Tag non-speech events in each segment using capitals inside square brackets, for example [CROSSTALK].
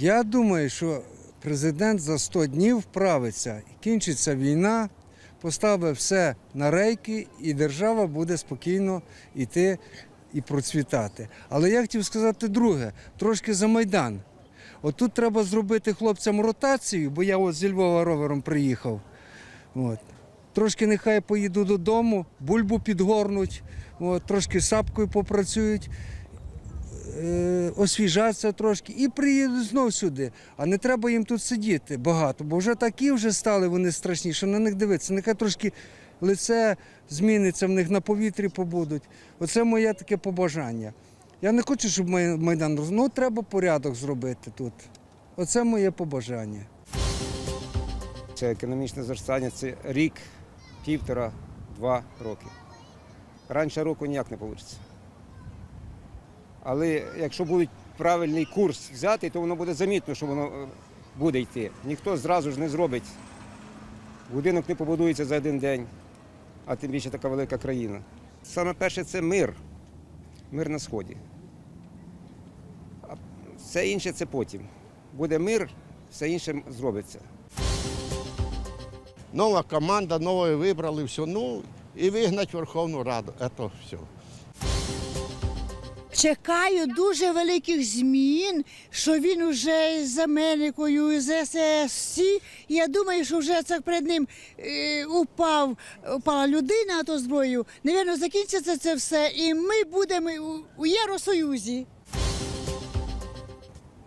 Я думаю, що президент за 100 днів вправиться кінчиться війна, поставить все на рейки, і держава буде спокійно йти і процвітати. Але я хотів сказати друге, трошки за Майдан. Отут треба зробити хлопцям ротацію, бо я от зі Львова ровером приїхав. От. Трошки нехай поїду додому, бульбу підгорнуть, от, трошки сапкою попрацюють, освіжаться трошки і приїдуть знов сюди. А не треба їм тут сидіти багато, бо вже такі вже стали вони страшні, що на них дивитися. Нехай трошки лице зміниться, в них на повітрі побудуть. Оце моє таке побажання. Я не хочу, щоб Майдан роз... Ну, треба порядок зробити тут. Оце моє побажання. Це економічне зростання це рік, півтора, два роки. Раніше року ніяк не вийде. Але якщо буде правильний курс взяти, то воно буде замітно, що воно е, буде йти. Ніхто зразу ж не зробить. Будинок не побудується за один день, а тим більше така велика країна. Саме перше це мир. Мир на сході. А все інше це потім. Буде мир, все інше зробиться. Нова команда, нове вибрали, все. Ну і вигнать Верховну Раду. Це все. Чекаю дуже великих змін, що він уже з Америкою, з ССС. Я думаю, що вже це перед ним е, упав, упала людина, а то зброю. Навірно, закінчиться це все, і ми будемо у Євросоюзі.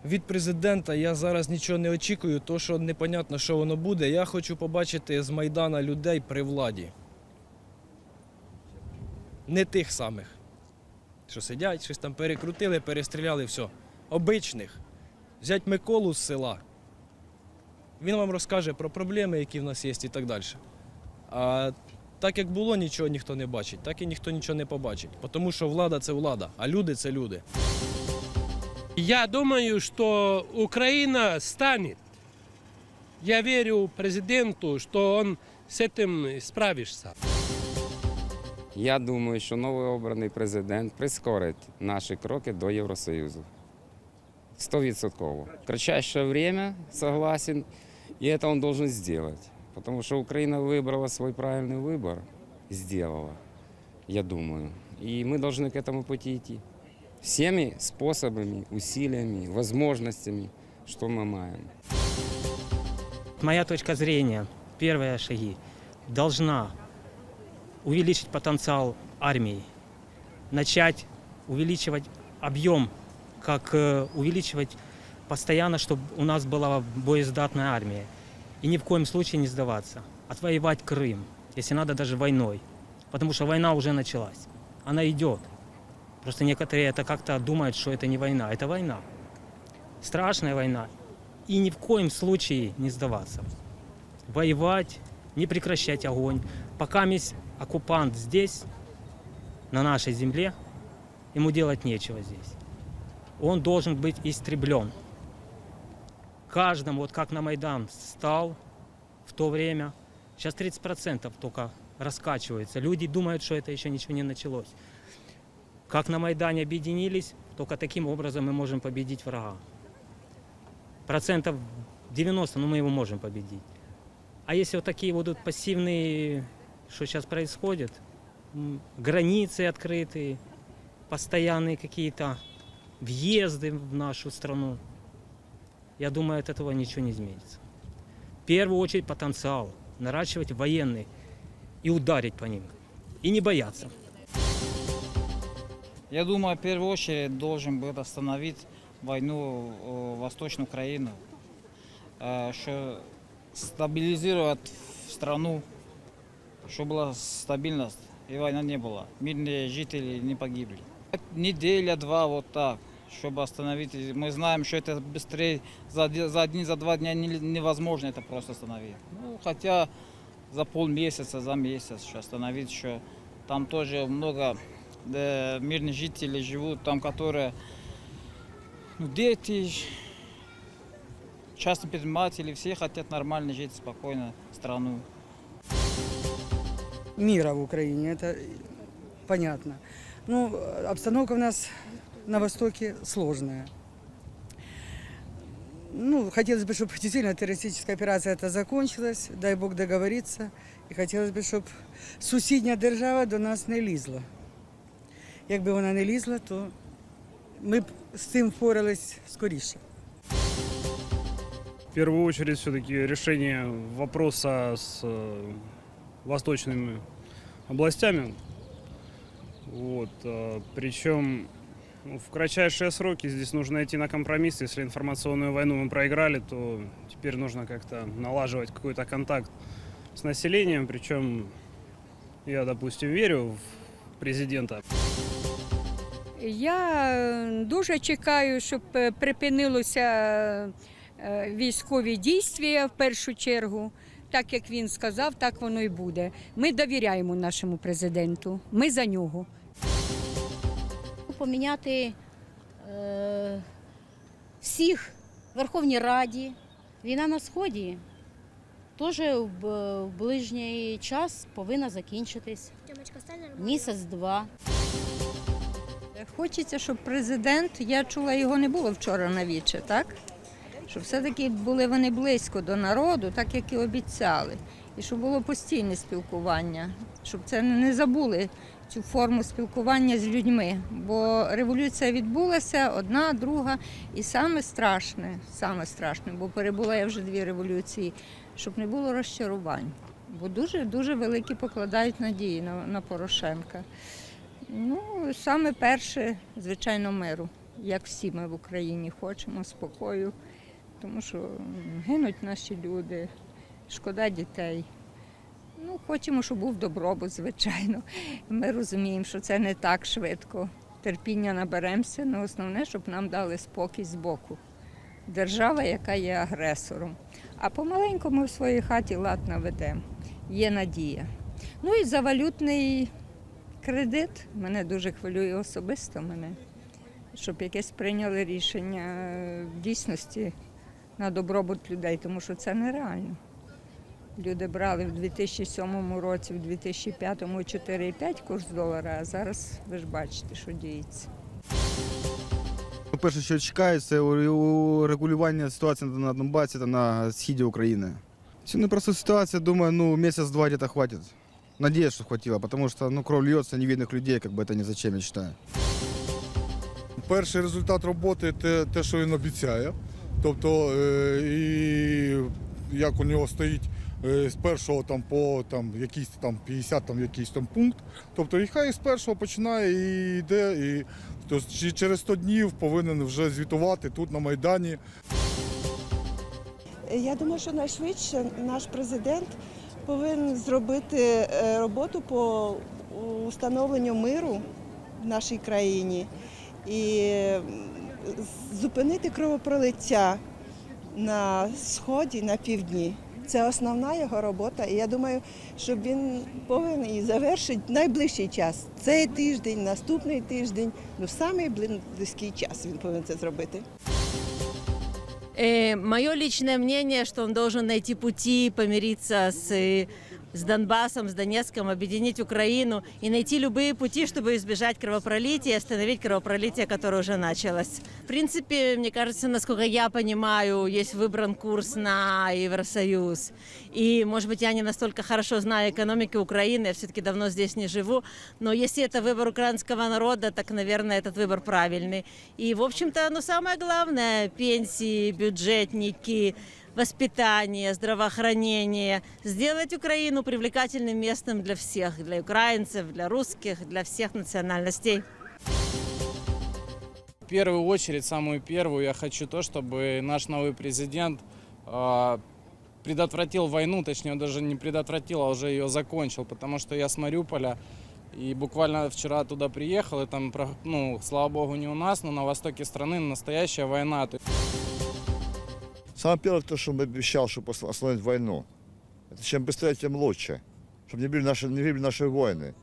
Від президента я зараз нічого не очікую, то що непонятно, що воно буде. Я хочу побачити з Майдана людей при владі. Не тих самих, що сидять, щось там перекрутили, перестріляли, все. Обичних. Взять Миколу з села. Він вам розкаже про проблеми, які в нас є і так далі. А так як було, нічого ніхто не бачить, так і ніхто нічого не побачить. Тому що влада це влада, а люди це люди. Я думаю, что Украина станет. Я верю президенту, что он с этим справится. Я думаю, що новообраний президент прискорить наші кроки до Євросоюзу. Стовідсотково. В кратчайшее время согласен, и это он должен сделать. Потому что Украина выбрала свой правильный выбор, сделала, я думаю. И мы должны к этому пути идти. Всеми способами, усилиями, возможностями, что мы маем. Моя точка зрения, первые шаги, должна увеличить потенциал армии, начать увеличивать объем, как э, увеличивать постоянно, чтобы у нас была боездатная армия. И ни в коем случае не сдаваться. Отвоевать Крым, если надо даже войной. Потому что война уже началась. Она идет. Просто некоторые это как-то думают, что это не война. Это война. Страшная война. И ни в коем случае не сдаваться. Воевать, не прекращать огонь. Пока оккупант здесь, на нашей земле, ему делать нечего здесь. Он должен быть истреблен. Каждому, вот как на Майдан стал в то время, сейчас 30% только раскачивается. Люди думают, что это еще ничего не началось. Как на Майдане объединились, только таким образом мы можем победить врага. Процентов 90, ну мы его можем победить. А если вот такие тут пассивные, что сейчас происходит, границы открытые, постоянные какие-то въезды в нашу страну, я думаю, от этого ничего не изменится. В первую очередь потенциал, наращивать военный и ударить по ним. И не бояться. Я думаю, в первую очередь должен был остановить войну в Восточную Украину, э, что стабилизировать страну, чтобы была стабильность и война не была. Мирные жители не погибли. Неделя-два вот так, чтобы остановить. Мы знаем, что это быстрее, за, за один, за два дня не- невозможно это просто остановить. Ну, хотя за полмесяца, за месяц что остановить, что там тоже много э, мирных жителей живут, там которые ну, дети, частные предприниматели, все хотят нормально жить спокойно страну. мира в Украине, это понятно. Ну, обстановка у нас на Востоке сложная. Ну, хотелось бы, чтобы действительно террористическая операция эта закончилась, дай Бог договориться. І хотілося б, щоб сусідня держава до нас не лізла. Якби вона не лізла, то ми б з цим впорались скоріше. В первую очередь все-таки решение вопроса с э, восточными областями. Вот, э, причем ну, в кратчайшие сроки здесь нужно идти на компромисс. Если информационную войну мы проиграли, то теперь нужно как-то налаживать какой-то контакт с населением. Причем я, допустим, верю в президента. Я е, дуже чекаю, щоб е, припинилося е, військові дійства в першу чергу. Так як він сказав, так воно і буде. Ми довіряємо нашому президенту. Ми за нього. поміняти е, всіх в Верховній Раді. Війна на Сході теж в, ближній час повинна закінчитись. Місяць-два. Хочеться, щоб президент, я чула, його не було вчора на віче, так? Щоб все-таки були вони близько до народу, так як і обіцяли. І щоб було постійне спілкування, щоб це не забули цю форму спілкування з людьми. Бо революція відбулася одна, друга, і саме страшне, саме страшне, бо перебула я вже дві революції, щоб не було розчарувань. Бо дуже дуже великі покладають надії на, на Порошенка. Ну, саме перше, звичайно, миру, як всі ми в Україні хочемо, спокою, тому що гинуть наші люди, шкода дітей. Ну, хочемо, щоб був добробут, звичайно. Ми розуміємо, що це не так швидко. Терпіння наберемося, але основне, щоб нам дали спокій з боку. Держава, яка є агресором. А помаленьку ми в своїй хаті лад наведемо. Є надія. Ну і за валютний кредит мене дуже хвилює особисто мене, щоб якесь прийняли рішення в дійсності на добробут людей, тому що це нереально. Люди брали в 2007 році, в 2005 4,5 курс долара, а зараз ви ж бачите, що діється. Перше, що чекаю, це регулювання ситуації на Донбасі та на сході України. Це непроста ситуація, думаю, ну місяць-два где-то хватит. Надеюсь, что хватило, потому что ну, кровь льется невидных людей, как бы это ни зачем, я считаю. Перший результат роботи те, те що він обіцяє. Тобто, е, і як у нього стоїть е, з першого там по там, якийсь там 50 там, якийсь там пункт. Тобто, і хай з першого починає і йде, і чи- через 100 днів повинен вже звітувати тут на Майдані. Я думаю, що найшвидше наш президент повинен зробити е, роботу по установленню миру в нашій країні і зупинити кровопролиття на сході, на півдні. Це основна його робота, і я думаю, що він повинен її завершити найближчий час. Цей тиждень, наступний тиждень, ну самий близький час він повинен це зробити. Мое личное мнение, что он должен найти пути помириться с, с Донбассом, с Донецком, объединить Украину и найти любые пути, чтобы избежать кровопролития и остановить кровопролитие, которое уже началось. В принципе, мне кажется, насколько я понимаю, есть выбран курс на Евросоюз. И, может быть, я не настолько хорошо знаю экономики Украины, я все-таки давно здесь не живу, но если это выбор украинского народа, так, наверное, этот выбор правильный. И, в общем-то, ну, самое главное, пенсии, бюджетники, воспитание, здравоохранение, сделать Украину привлекательным местом для всех, для украинцев, для русских, для всех национальностей. В первую очередь, самую первую, я хочу то, чтобы наш новый президент э, предотвратил войну, точнее, он даже не предотвратил, а уже ее закончил, потому что я с Мариуполя и буквально вчера туда приехал, и там, ну, слава богу, не у нас, но на востоке страны настоящая война. То Самое первое, то, что он обещал, что пос- остановить войну. Это чем быстрее, тем лучше. Чтобы не были наши, не были наши войны.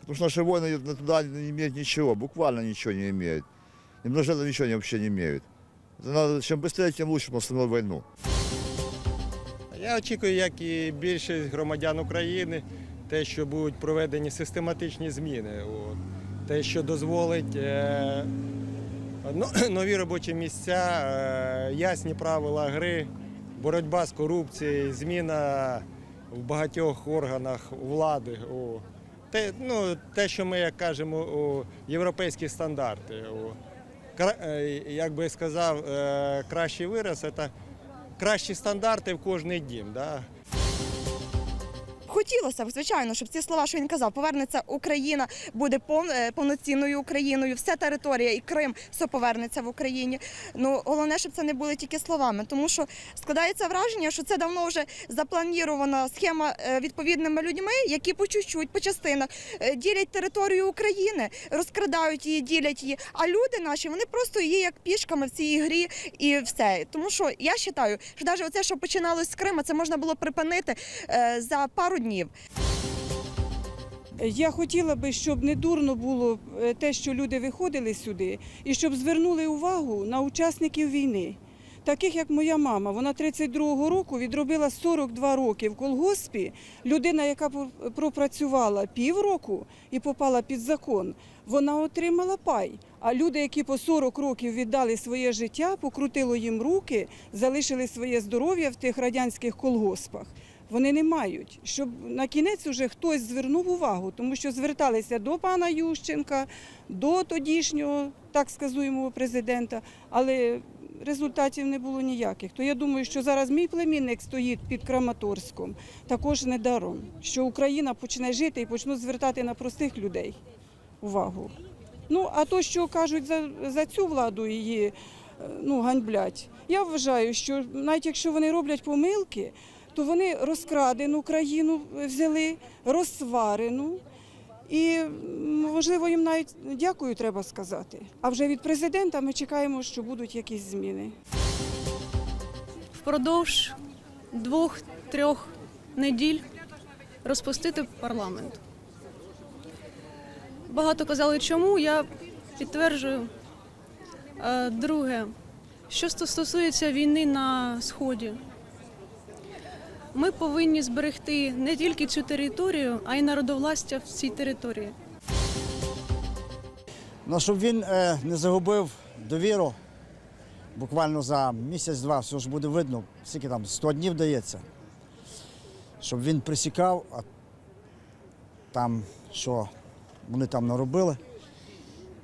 Потому что наши войны на- туда не имеют ничего, буквально ничего не имеют. И множество ничего не- вообще не имеют. Это надо, чем быстрее, тем лучше, чтобы он остановил войну. Я очікую, як і більшість громадян України, те, що будуть проведені систематичні зміни. От. Те, що дозволить е, но- [CLEARS THROAT] нові робочі місця, е, ясні правила гри, боротьба з корупцією, зміна в багатьох органах влади. Те, ну, те, що ми, як кажемо, о, європейські стандарти. О. Кра- е, Як би сказав, е, кращий вираз це кращі стандарти в кожний дім. Да? Хотілося б, звичайно, щоб ці слова, що він казав, повернеться Україна, буде е, повноцінною Україною, вся територія і Крим все повернеться в Україні. Ну головне, щоб це не були тільки словами, тому що складається враження, що це давно вже запланована схема е, відповідними людьми, які по чуть-чуть, по частинах е, ділять територію України, розкрадають її, ділять її. А люди наші вони просто є як пішками в цій грі і все. Тому що я вважаю, що навіть оце, що починалось з Крима, це можна було припинити за пару днів. Я хотіла би, щоб не дурно було е, те, що люди виходили сюди, і щоб звернули увагу на учасників війни. Таких як моя мама, вона 32-го року відробила 42 роки в колгоспі. Людина, яка пропрацювала півроку і попала під закон, вона отримала пай. А люди, які по 40 років віддали своє життя, покрутило їм руки, залишили своє здоров'я в тих радянських колгоспах. Вони не мають, щоб на кінець уже хтось звернув увагу, тому що зверталися до пана Ющенка, до тодішнього, так сказуємо, президента, але результатів не було ніяких. То я думаю, що зараз мій племінник стоїть під Краматорськом, також недаром, що Україна почне жити і почнуть звертати на простих людей увагу. Ну, а то, що кажуть за, за цю владу її е, ну, ганьблять, я вважаю, що навіть якщо вони роблять помилки, то вони розкрадену країну взяли, розсварену. І можливо їм навіть дякую треба сказати. А вже від президента ми чекаємо, що будуть якісь зміни. впродовж двох-трьох неділь розпустити парламент. Багато казали, чому я підтверджую. Е, Друге, що стосується війни на Сході, ми повинні зберегти не тільки цю територію, а й народовластя в цій території. Ну, щоб він е, не загубив довіру, буквально за місяць-два, все ж буде видно, скільки там 100 днів дається. Щоб він присікав, а там, що вони там наробили.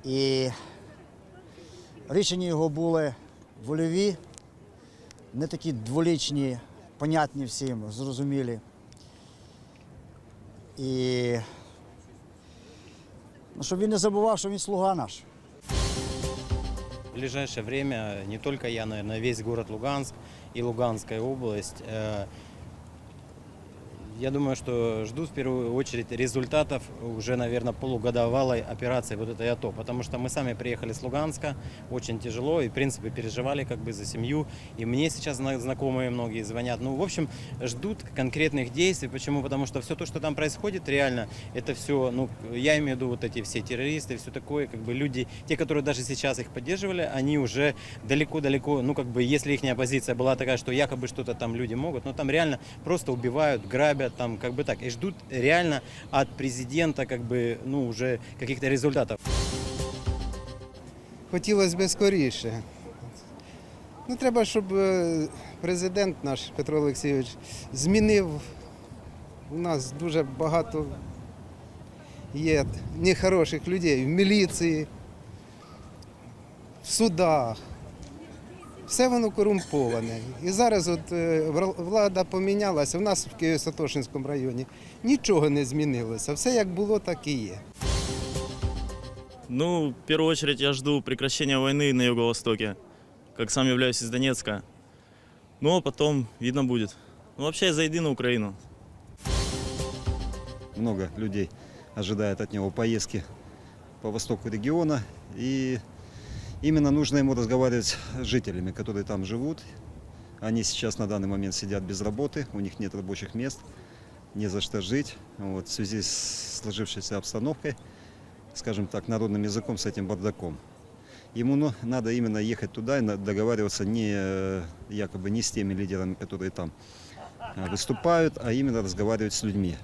І рішення його були вольові, не такі дволічні, понятні всім, зрозумілі. І ну, щоб він не забував, що він слуга наш. В ближайшее время не только я, наверное, весь город Луганск и Луганская область. Я думаю, что ждут в первую очередь результатов уже, наверное, полугодовалой операции вот этой АТО. Потому что мы сами приехали с Луганска, очень тяжело, и, в принципе, переживали как бы за семью. И мне сейчас зна- знакомые многие звонят. Ну, в общем, ждут конкретных действий. Почему? Потому что все то, что там происходит, реально, это все, ну, я имею в виду вот эти все террористы, все такое, как бы люди, те, которые даже сейчас их поддерживали, они уже далеко-далеко, ну, как бы, если их позиция была такая, что якобы что-то там люди могут, но там реально просто убивают, грабят, там, как бы так, и ждут реально от президента, как бы, ну, уже каких-то результатов. Хотілося б скоріше. Ну, треба, щоб е, президент наш Петро Олексійович змінив. У нас дуже багато є нехороших людей в міліції, в судах. Все воно корумповане. І зараз от е, влада помінялася. У нас в Києво-Святошинському районі нічого не змінилося. Все як було, так і є. Ну, в первую очередь я жду прекращения войны на Юго-Востоке, как сам являюсь из Донецка. Ну, а потом видно будет. Ну, вообще я за единую Украину. Много людей ожидает от него поездки по востоку региона. И именно нужно ему разговаривать с жителями, которые там живут. Они сейчас на данный момент сидят без работы, у них нет рабочих мест, не за что жить. Вот, в связи с сложившейся обстановкой, скажем так, народным языком, с этим бардаком. Ему ну, надо именно ехать туда и на- договариваться не э, якобы не с теми лидерами, которые там а, выступают, а именно разговаривать с людьми.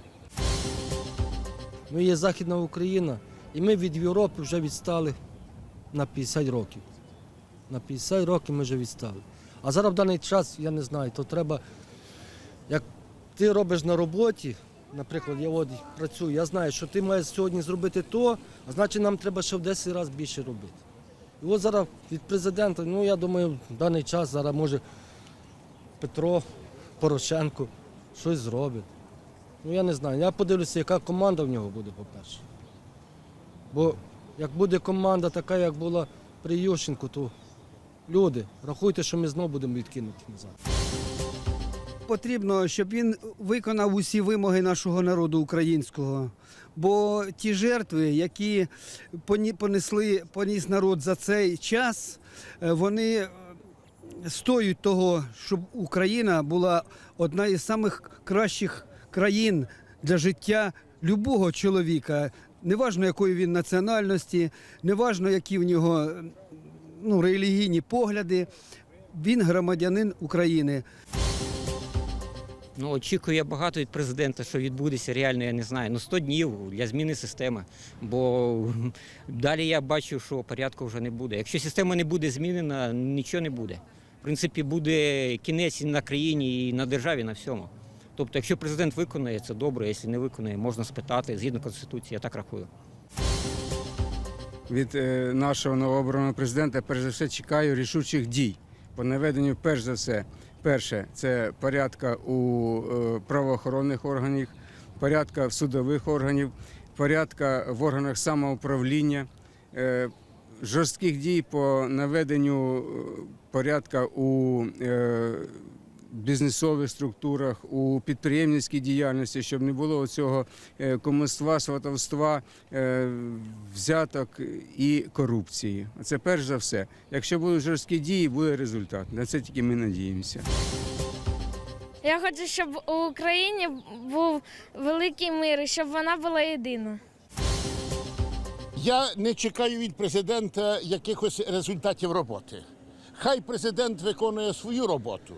Ми є Західна Україна, і ми від Європи вже відстали на 50 років. На 50 років ми вже відстали. А зараз в даний час, я не знаю, то треба, як ти робиш на роботі, наприклад, я от працюю, я знаю, що ти маєш сьогодні зробити то, а значить нам треба ще в 10 разів більше робити. І от зараз від президента, ну я думаю, в даний час зараз може Петро Порошенко щось зробить. Ну я не знаю. Я подивлюся, яка команда в нього буде, по-перше. Бо як буде команда така, як була при Ющенку, то люди, рахуйте, що ми знову будемо відкинуті назад. Потрібно, щоб він виконав усі вимоги нашого народу українського. Бо ті жертви, які понесли, поніс народ за цей час, е, вони е, стоять того, щоб Україна була одна із самих кращих країн для життя любого чоловіка. Неважно, якої він національності, неважно, які в нього ну, релігійні погляди. Він громадянин України. Ну, очікую я багато від президента, що відбудеться реально, я не знаю. Ну 100 днів для зміни системи. Бо далі я бачу, що порядку вже не буде. Якщо система не буде змінена, нічого не буде. В принципі, буде кінець і на країні, і на державі, на всьому. Тобто, якщо президент виконує, це добре, якщо не виконує, можна спитати згідно Конституції, я так рахую. від е, нашого новообраного президента перш за все чекаю рішучих дій по наведенню, перш за все, перше це порядка у е, правоохоронних органів, порядка в судових органів, порядка в органах самоуправління, е, жорстких дій по наведенню порядка у бізнесових структурах, у підприємницькій діяльності, щоб не було цього комуства, сватовства, е, взяток і корупції. Це перш за все. Якщо будуть жорсткі дії, буде результат. На це тільки ми надіємося. Я хочу, щоб у Україні був великий мир, і щоб вона була єдина. Я не чекаю від президента якихось результатів роботи. Хай президент виконує свою роботу.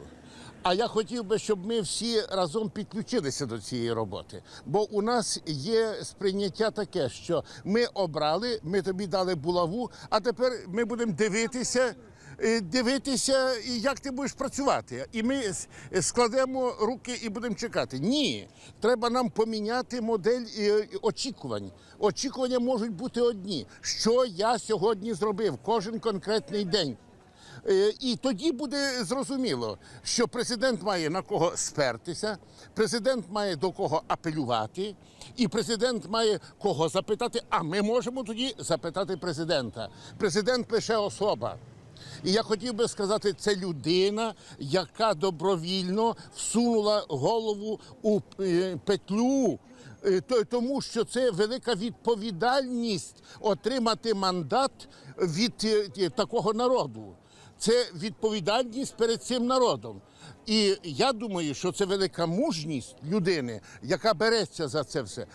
А я хотів би, щоб ми всі разом підключилися до цієї роботи. Бо у нас є сприйняття таке, що ми обрали, ми тобі дали булаву, а тепер ми будемо дивитися. е, Дивитися, як ти будеш працювати, і ми складемо руки і будемо чекати. Ні, треба нам поміняти модель е, очікувань. Очікування можуть бути одні. Що я сьогодні зробив кожен конкретний день. Е, І тоді буде зрозуміло, що президент має на кого спертися, президент має до кого апелювати, і президент має кого запитати. А ми можемо тоді запитати президента. Президент лише особа. І я хотів би сказати, це людина, яка добровільно всунула голову у е, петлю. е, Тому що це велика відповідальність отримати мандат від такого народу. Це відповідальність перед цим народом. І я думаю, що це велика мужність людини, яка береться за це все.